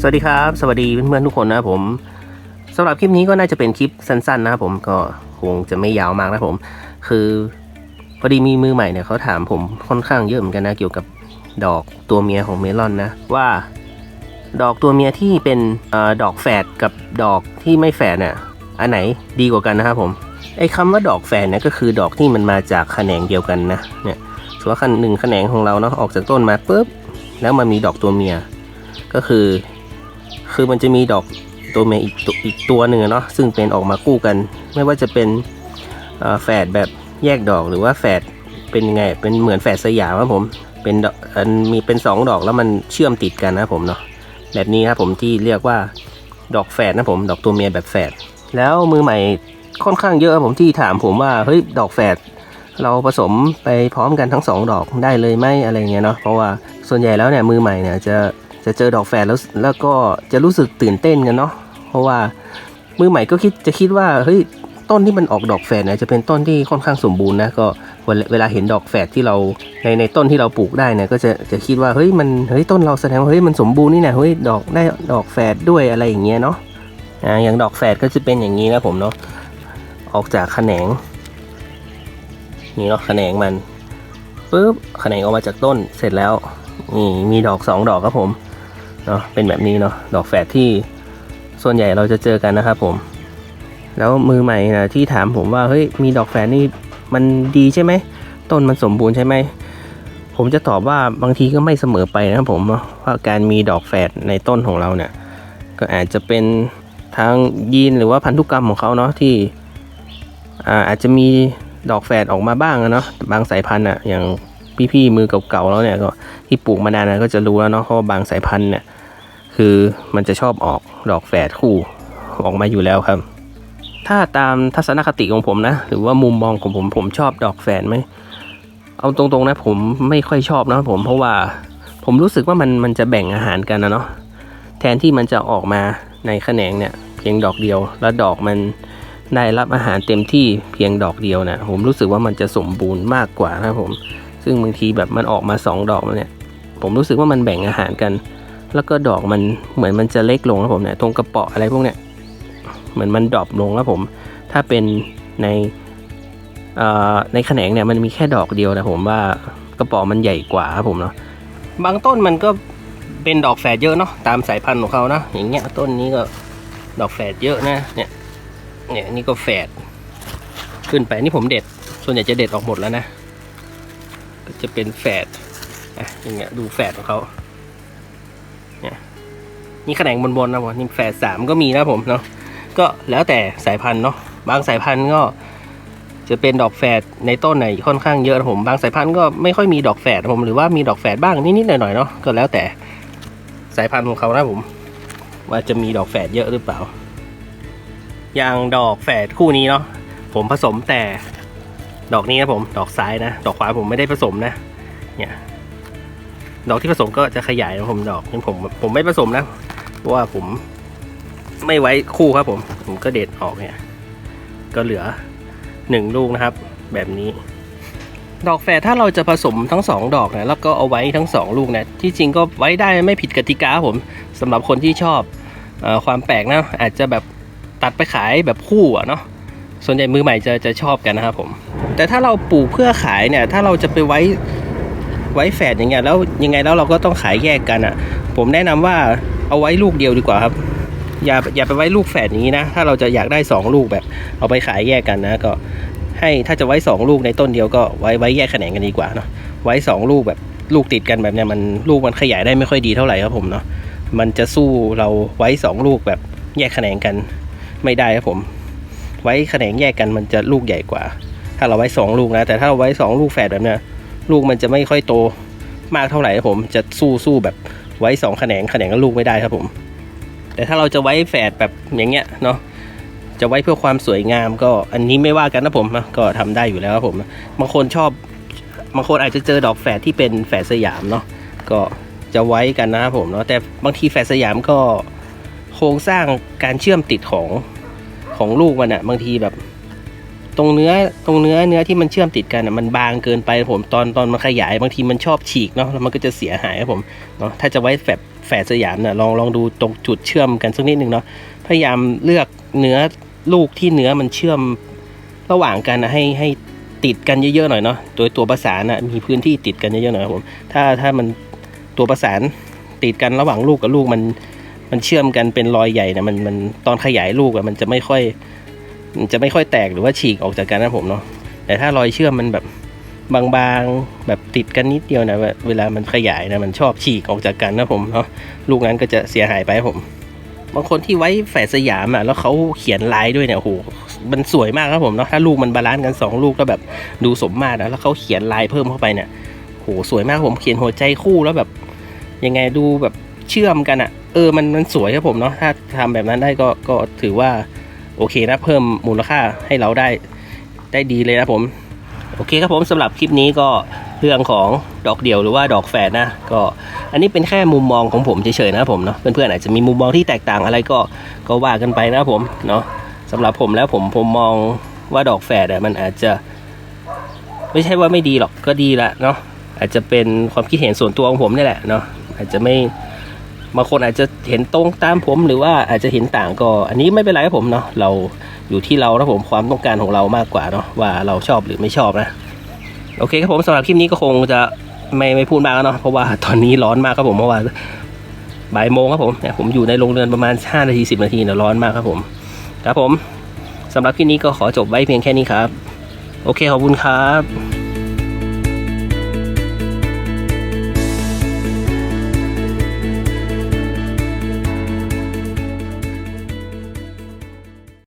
สวัสดีครับ สวัสดีเพื่อนๆทุกคนนะครับผมสำหรับคลิปนี้ก็น่าจะเป็นคลิปสั้นๆนะครับผมก็คงจะไม่ยาวมากนะครับผม คือพอดีมีมือใหม่เนี่ยเขาถามผมค่อนข้างเยอะเหมือนกันนะเกี่ยวกับดอกตัวเมียของเมลอนนะว่า ดอกตัวเมียที่เป็นอดอกแฝดกับดอกที่ไม่แฝดเนี่ยอันไหนดีกว่ากันนะครับผมไอ้คำว่าดอกแฝดเนี่ยก็คือดอกที่มันมาจากแขนงเดียวกันนะเนี่ยสมมติว่าหนึ่งแขนงของเราเนาะออกจากต้นมาปุ๊บแล้วมันมีดอกตัวเมีย ก็คือ คือมันจะมีดอกตัวเมียอีกตัวอีกตัวหนึ่งเนาะซึ่งเป็นออกมาคู่กัน ไม่ว่าจะเป็นแฝดแบบแยกดอกหรือว่าแฝดเป็นยังไงเป็นเหมือนแฝดสยามครับผมเป็นดอกมีเป็นสองดอกแล้วมันเชื่อมติดกันนะผมเนาะแบบนี้ครับผมที่เรียกว่าดอกแฝดนะผมดอกตัวเมียแบบแฝดแล้วมือใหม่ค่อนข้างเยอะครับผมที่ถามผมว่าเฮ้ยดอกแฝดเราผสมไปพร้อมกันทั้งสองดอกได้เลยไหมอะไรเงี้ยเนาะเพราะว่าส่วนใหญ่แล้วเนี่ยมือใหม่เนี่ยจะ จะเจอดอกแฝดแล้วแล้วก็จะรู้สึกตื่นเต้นกันเนาะเพราะว่ามือใหม่ก็คิดจะคิดว่าเฮ้ยต้นที่มันออกดอกแฝดเนี่ยจะเป็นต้นที่ค่อนข้างสมบูรณ์นะก็เวลาเวลาเห็นดอกแฝดที่เราในในต้นที่เราปลูกได้เนี่ยก็จะจะคิดว่าเฮ้ยมันเฮ้ยต้นเราแสดงว่าเฮ้ยมันสมบูรณ์นี่นะเฮ้ยดอกได้ดอกแฝดด้วยอะไรอย่างเงี้ยเนาะอ่าอย่างดอกแฝดก็จะเป็นอย่างนี้นะผมเนาะออกจากแขนงนี่เนาะแขนงมันปุ๊บแขนงออกมาจากต้นเสร็จแล้วนี่มีดอกสองดอกครับผม เนาะเป็นแบบนี้เนาะดอกแฝดที่ส่วนใหญ่เราจะเจอกันนะครับผม แล้วมือใหม่นะที่ถามผมว่าเฮ้ยมีดอกแฝดนี่มันดีใช่ไหมต้นมันสมบูรณ์ใช่ไหมผมจะตอบว่าบางทีก็ไม่เสมอไปนะครับผมว่าการมีดอกแฝดในต้นของเราเนี่ยก็อาจจะเป็นทางยีนหรือว่าพันธุกรรมของเขาเนาะที่อ่าอาจจะมีดอกแฝดออกมาบ้างอะเนาะบางสายพันธุ์อะอย่างพี่ๆมือเก่าๆแล้วเนี่ยก็ที่ปลูกมานานนะก็จะรู้แล้วเนาะเพราะว่าบางสายพันธุ์เนี่ย คือมันจะชอบออกดอกแฝดคู่ออกมาอยู่แล้วครับ ถ้าตามทัศนคติของผมนะ หรือว่ามุมมองของผมผมชอบดอกแฝดไหมเอาตรงๆนะผมไม่ค่อยชอบนะผมเพราะว่าผมรู้สึกว่ามันมันจะแบ่งอาหารกันนะเนาะแทนที่มันจะออกมาในแขนงเนี่ยเพียงดอกเดียว แล้วดอกมันได้รับอาหารเต็มที่เพียงดอกเดียวนะผมรู้สึกว่ามันจะสมบูรณ์มากกว่านะครับผม ซึ่งบางทีแบบมันออกมาสองดอกแล้วเนี่ย ผมรู้สึกว่ามันแบ่งอาหารกัน แล้วก็ดอกมันเหมือนมันจะเล็กลงครับผมเนี่ยตรงกระเปาะอะไรพวกเนี้ยเหมือนมันดรอปลงครับผม ถ้าเป็นในในแขนงเนี่ยมันมีแค่ดอกเดียวนะผมว่ากระปาะมันใหญ่กว่าครับผมเนาะบางต้นมันก็เป็นดอกแฝดเยอะเนาะตามสายพันธุ์ของเขานะอย่างเงี้ยต้นนี้ก็ดอกแฝดเยอะนะเนี่ยเนี่ยนี่ก็แฝดขึ้นไปนี่ผมเด็ด ส่วนใหญ่จะเด็ดออกหมดแล้วนะ จะเป็นแฝดอะอย่างเงี้ยดูแฝดของเขา นี่แขนงบนๆนะผมนี่แฝดสามก็มีนะผมเนาะก็แล้วแต่สายพันธุ์เนาะบางสายพันธุ์ก็จะเป็นดอกแฝดในต้นไหนค่อนข้างเยอะนะผมบางสายพันธุ์ก็ไม่ค่อยมีดอกแฝดนะผมหรือว่ามีดอกแฝดบ้างนิดๆหน่อยๆเนาะก็แล้วแต่สายพันธุ์ของเขานะผม ว่าจะมีดอกแฝดเยอะหรือเปล่า อย่างดอกแฝดคู่นี้เนาะผมผสมแต่ดอกนี้นะผมดอกซ้ายนะ ดอกขวาผมไม่ได้ผสมนะ เนี่ย ดอกที่ผสมก็จะขยายนะผมดอกนี่ผมผมไม่ผสมนะ เพราะว่าผมไม่ไว้คู่ครับผม ผมก็เด็ดออกเนี่ย ก็เหลือหนึ่งลูกนะครับ แบบนี้ ดอกแฝดถ้าเราจะผสมทั้งสองดอกนะแล้วก็เอาไว้ทั้งสองลูกนะที่จริงก็ไว้ได้ไม่ผิดกติกาผมสำหรับคนที่ชอบอความแปลกนะอาจจะแบบตัดไปขายแบบคู่อะเนาะส่วนใหญ่มือใหม่จะจะชอบกันนะครับผม แต่ถ้าเราปลูกเพื่อขายเนี่ย ถ้าเราจะไปไว้ไว้แฝดอย่างเงี้ยแล้วยังไงแล้วเราก็ต้องขายแยกกันอะ ผมแนะนำว่า เอาไว้ลูกเดียวดีกว่าครับ อย่าอย่าไปไว้ลูกแฝดอย่างนี้นะ ถ้าเราจะอยากได้สองลูกแบบ เอาไปขายแยกกันนะ ก็ให้ถ้าจะไว้สองลูกในต้นเดียวก็ไว้ไว้แยกแขนงกันดีกว่าเนาะไว้สองลูกแบบลูกติดกันแบบเนี้ยมันลูกมันขยายได้ไม่ค่อยดีเท่าไหร่ครับผมเนาะมันจะสู้เราไว้สองลูกแบบแยกแขนงกันไม่ได้ครับผม ไว้แขนงแยกกันมันจะลูกใหญ่กว่า ถ้าเราไว้สองลูกนะ แต่ถ้าเราไว้สองลูกแฝดแบบเนี้ยลูกมันจะไม่ค่อยโตมากเท่าไหร่ครับผมจะสู้สู้แบบ ไว้สองแขนงแขนงกับลูกไม่ได้ครับผม แต่ถ้าเราจะไว้แฝดแบบอย่างเงี้ยเนาะจะไว้เพื่อความสวยงามก็อันนี้ไม่ว่ากันนะผมก็ทำได้อยู่แล้วครับผมบางคนชอบบางคนอาจจะเจอดอกแฝดที่เป็นแฝดสยามเนาะก็จะไว้กันนะครับผมเนาะแต่บางทีแฝดสยามก็โครงสร้างการเชื่อมติดของของลูกมันอะบางทีแบบ ตรงเนื้อตรงเนื้อเนื้อที่มันเชื่อมติดกันอะมันบางเกินไปผมตอนตอนมันขยายบางทีมันชอบฉีกเนาะแล้วมันก็จะเสียหายครับผมเนาะถ้าจะไว้แฝดแฝดสยามเนี่ยลองลองดูตรงจุดเชื่อมกันสักนิดนึงเนาะพยายามเลือกเนื้อลูกที่เนื้อมันเชื่อมระหว่างกันนะให้ให้ติดกันเยอะๆหน่อยเนาะโดยตัวประสานนะมีพื้นที่ติดกันเยอะๆหน่อยครับผมถ้าถ้ามันตัวประสานติดกันระหว่างลูกกับลูกมันมันเชื่อมกันเป็นรอยใหญ่นะมันมันตอนขยายลูกอะมันจะไม่ค่อย จะไม่ค่อยแตกหรือว่าฉีกออกจากกันนะผมเนาะแต่ถ้ารอยเชื่อมมันแบบบางๆแบบติดกันนิดเดียวนะเวลามันขยายนะมันชอบฉีกออกจากกันนะผมเนาะลูกนั้นก็จะเสียหายไปผมบางคนที่ไว้แฝดสยามอะแล้วเขาเขียนลายด้วยเนี่ยโหมันสวยมากครับผมเนาะถ้าลูกมันบาลานซ์กันสองลูกก็แบบดูสมมาตรนะแล้วเขาเขียนลายเพิ่มเข้าไปเนี่ยโหสวยมากผมเขียนหัวใจคู่แล้วแบบยังไงดูแบบเชื่อมกันอะ เออมันมันสวยครับผมเนาะถ้าทำแบบนั้นได้ก็ก็ถือว่า โอเคนะเพิ่มมูลค่าให้เราได้ได้ดีเลยนะผม โอเคครับผมสำหรับคลิปนี้ก็เรื่องของดอกเดี่ยวหรือว่าดอกแฝดนะก็อันนี้เป็นแค่มุมมองของผมเฉยๆนะผมเนาะเพื่อนๆอาจจะมีมุมมองที่แตกต่างอะไรก็ก็ว่ากันไปนะผมเนาะสำหรับผมแล้วผมผมมองว่าดอกแฝดมันอาจจะ ไม่ใช่ว่าไม่ดีหรอกก็ดีละเนาะอาจจะเป็นความคิดเห็นส่วนตัวของผมนี่แหละเนาะอาจจะไม่ บางคนอาจจะเห็นตรงตามผมหรือว่าอาจจะเห็นต่างก็ อันนี้ไม่เป็นไรครับผมเนาะเราอยู่ที่เรานะผมความต้องการของเรามากกว่าเนาะว่าเราชอบหรือไม่ชอบนะโอเคครับผมสำหรับคลิปนี้ก็คงจะไม่ไม่พูดมากแล้วเนาะเพราะว่าตอนนี้ร้อนมากครับผมเพราะว่าบ่ายโมงครับผมเนี่ยผมอยู่ในโรงเรือนประมาณ5นาที10 นาทีเนี่ยร้อนมากครับผมครับผมสำหรับคลิปนี้ก็ขอจบไว้เพียงแค่นี้ครับ โอเคขอบคุณครับ